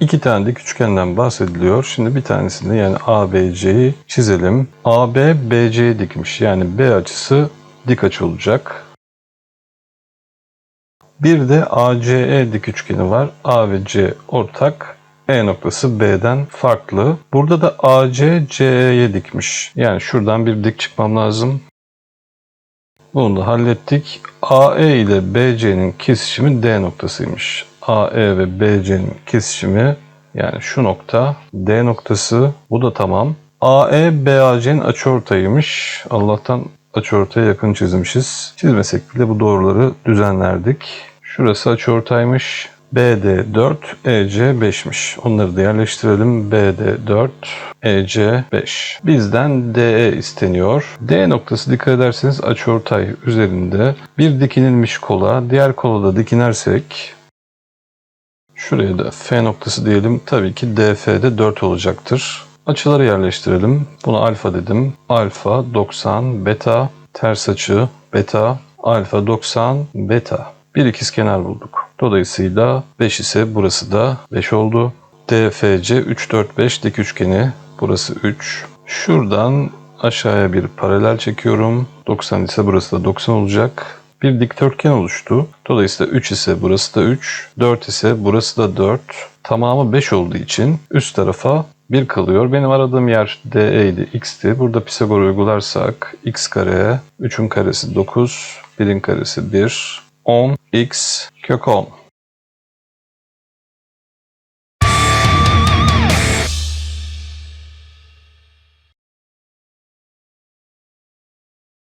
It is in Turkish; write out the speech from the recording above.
İki tane dik üçgenden bahsediliyor. Şimdi bir tanesini yani ABC'yi çizelim. AB BC'ye dikmiş. Yani B açısı dik açı olacak. Bir de ACE dik üçgeni var. A ve C ortak. E noktası B'den farklı. Burada da AC CE'ye dikmiş. Yani şuradan bir dik çıkmam lazım. Bunu da hallettik. AE ile BC'nin kesişimi D noktasıymış. AE ve BC'nin kesişimi yani şu nokta D noktası. Bu da tamam. AE BAC'nin açıortayıymış. Allah'tan açıortaya yakın çizmişiz. Çizmesek bile bu doğruları düzenlerdik. Şurası açıortaymış. BD 4, EC 5'miş. Onları da yerleştirelim. BD 4, EC 5. Bizden DE isteniyor. D noktası dikkat ederseniz açıortay üzerinde bir dikinilmiş kola, diğer kola da dikinersek şuraya da F noktası diyelim. Tabii ki DF'de 4 olacaktır. Açıları yerleştirelim. Buna alfa dedim. Alfa 90, beta, ters açı, beta, alfa 90, beta. Bir ikizkenar bulduk. Dolayısıyla 5 ise burası da 5 oldu. DFC 3, 4, 5 dik üçgeni. Burası 3. Şuradan aşağıya bir paralel çekiyorum. 90 ise burası da 90 olacak. Bir dikdörtgen oluştu. Dolayısıyla 3 ise burası da 3. 4 ise burası da 4. Tamamı 5 olduğu için üst tarafa 1 kalıyor. Benim aradığım yer DE idi, x'ti. Burada Pisagor uygularsak x kare, 3'ün karesi 9, 1'in karesi 1, 10, x kök 10.